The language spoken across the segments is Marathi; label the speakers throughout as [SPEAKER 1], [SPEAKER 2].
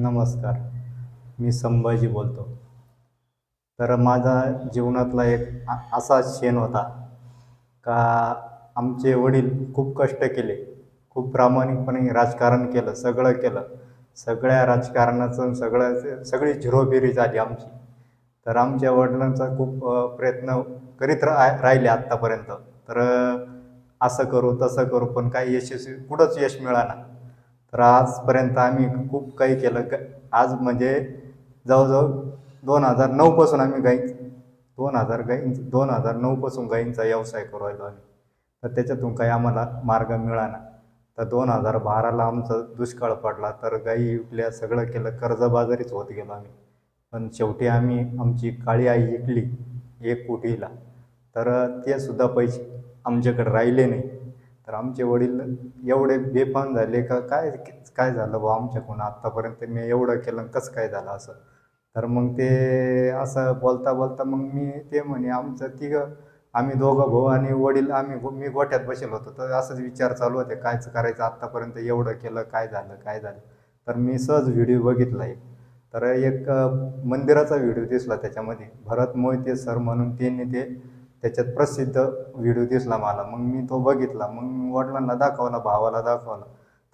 [SPEAKER 1] नमस्कार. मी संभाजी बोलतो. तर माझा जीवनातला एक असा क्षण होता का आमचे वडील खूप कष्ट केले. खूप प्रामाणिकपणे राजकारण केलं सगळं केलं. सगळ्या राजकारणाचं सगळ्याचं सगळी झिरोबिरी झाली आमची. तर आमच्या वडिलांचा खूप प्रयत्न करीत रा राहिले आत्तापर्यंत. तर असं करू तसं करू पण काही यशस्वी कुठंच यश मिळाना तर आजपर्यंत आम्ही खूप काही केलं. क आज म्हणजे जवळजवळ दोन हजार नऊपासून आम्ही गाई दोन हजार गाई दोन हजार नऊपासून गाईंचा व्यवसाय करू राहिलो आम्ही. तर त्याच्यातून काही आम्हाला मार्ग मिळाला. तर दोन हजार बाराला आमचा दुष्काळ पडला. तर गाई विकल्या सगळं केलं कर्जबाजारीच होत गेलो आम्ही. पण शेवटी आम्ही आमची काळी आई विकली एक कोटीला. तर ते सुद्धा पैसे आमच्याकडे राहिले नाही. तर आमचे वडील एवढे बेपान झाले का काय काय झालं बा आमच्याकडून आत्तापर्यंत मी एवढं केलं कसं काय झालं असं? तर मग ते असं बोलता बोलता मग मी ते म्हणे आमचं तिघं आम्ही दोघं भाऊ आणि वडील आम्ही गो- मी गोठ्यात बसेल होतो. तर असंच विचार चालू होते कायच करायचं? आत्तापर्यंत एवढं केलं काय झालं काय झालं? तर मी सहज व्हिडिओ बघितला एक. तर एक मंदिराचा व्हिडिओ दिसला त्याच्यामध्ये. भरत मोहिते सर म्हणून त्यांनी ते त्याच्यात प्रसिद्ध व्हिडिओ दिसला मला. मग मी तो बघितला. मग वडिलांना दाखवला भावाला दाखवला.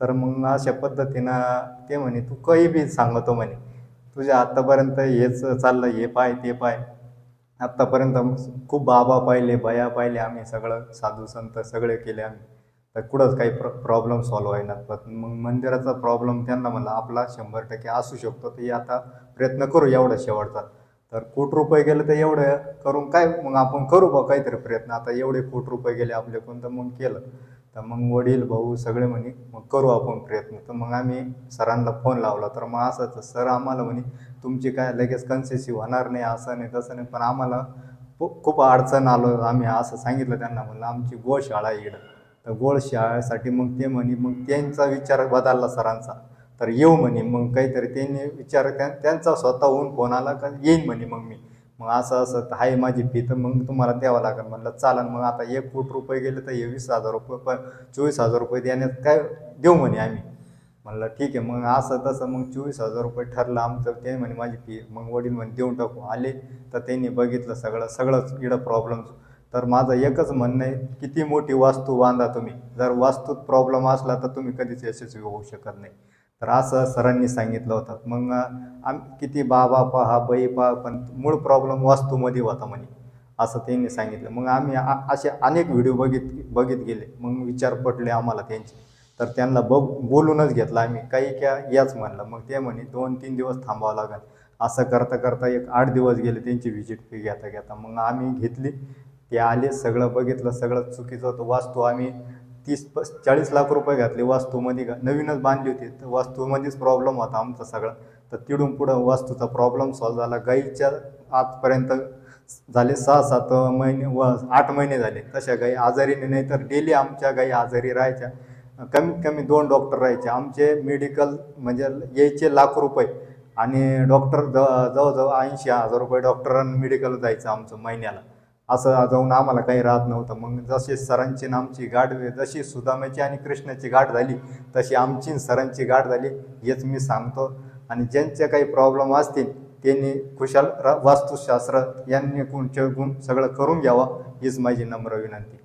[SPEAKER 1] तर मग अशा पद्धतीनं ते म्हणे तू काही बी सांगतो म्हणे. तुझ्या आत्तापर्यंत हेच चाललं हे पाय ते पाय. आत्तापर्यंत खूप बाबा पाहिले बया पाहिले आम्ही सगळं. साधू संत सगळे केले आम्ही. तर कुठंच काही प्र प्रॉब्लेम सॉल्व्ह होईनात पण मग मंदिराचा प्रॉब्लेम त्यांना म्हणला आपला शंभर टक्के असू शकतो. ते आता प्रयत्न करू एवढा शेवटचा. तर कोट रुपये गेले तर एवढं करून काय? मग आपण करू बा काहीतरी प्रयत्न. आता एवढे कोट रुपये गेले आपल्याकडून तर मग केलं. तर मग वडील भाऊ सगळे म्हणे मग करू आपण प्रयत्न. तर मग आम्ही सरांना फोन लावला. तर मग असंच सर आम्हाला म्हणे तुमची काय लगेच कन्सेसिव्ह होणार नाही असं नाही तसं नाही. पण आम्हाला खूप अडचण आलो. आम्ही असं सांगितलं त्यांना म्हणलं आमची गोशाळा आहे इकडं. तर गोशाळेसाठी मग ते म्हणे मग त्यांचा विचार बदलला सरांचा. तर येऊ म्हणे मग काहीतरी त्यांनी विचार त्या त्यांचा स्वतःहून फोन आला का येईन म्हणे मग मी. मग असं असं तर आहे माझी फी तर मग तुम्हाला द्यावं लागेल. म्हणलं चालन मग आता एक कोटी रुपये गेले तर हे वीस हजार रुपये पण चोवीस हजार रुपये देण्यात काय देऊ म्हणे आम्ही. म्हणलं ठीक आहे मग असं तसं मग चोवीस हजार रुपये ठरलं आमचं. ते म्हणे माझी फी मग वडील म्हणे देऊन टाकू. आले तर त्यांनी बघितलं सगळं सगळंच इडं प्रॉब्लेम तर माझं एकच म्हणणं आहे किती मोठी वास्तू बांधा तुम्ही. जर वास्तूत प्रॉब्लेम असला तर तुम्ही कधीच यशस्वी होऊ शकत नाही. तर असं सरांनी सांगितलं होतं. मग आम किती बाबा पहा बाई पहा पण मूळ प्रॉब्लेम वास्तूमध्ये होता म्हणे असं त्यांनी सांगितलं. मग आम्ही आ- असे अनेक व्हिडिओ बघित बघित गेले. मग विचार पटले आम्हाला त्यांचे. तर त्यांना बघ बोलूनच घेतलं आम्ही. काही क्या याच म्हणलं. मग ते म्हणे दोन तीन दिवस थांबावं लागेल. असं करता करता एक आठ दिवस गेले त्यांची व्हिजिट फी घेता घेता. मग आम्ही घेतली. ते आले सगळं बघितलं. सगळं चुकीचं होतं. वास्तू आम्ही तीस पस चाळीस लाख रुपये घातले वास्तूमध्ये. का नवीनच बांधली होती. तर वास्तूमध्येच प्रॉब्लेम होता आमचा सगळा. तर तिडून पुढं वास्तूचा प्रॉब्लेम सॉल्व्ह झाला. गाईच्या आजपर्यंत झाले सहा सात महिने व आठ महिने झाले. तशा गाई आजारीने नाही तर डेली आमच्या गाई आजारी राहायच्या. कमीत कमी दोन डॉक्टर राहायचे. आमचे मेडिकल म्हणजे यायचे लाख रुपये. आणि डॉक्टर ज जवळजवळ ऐंशी हजार रुपये डॉक्टरांना मेडिकल जायचं आमचं महिन्याला. असं जाऊन आम्हाला काही राहत नव्हतं. मग जशी सरांची आमची गाठ जशी सुदामाची आणि कृष्णाची गाठ झाली तशी आमची सरांची गाठ झाली हेच मी सांगतो. आणि ज्यांचे काही प्रॉब्लेम असतील त्यांनी खुशाल र वास्तुशास्त्र यांनी गुण सगळं करून घ्यावं हीच माझी नम्र विनंती.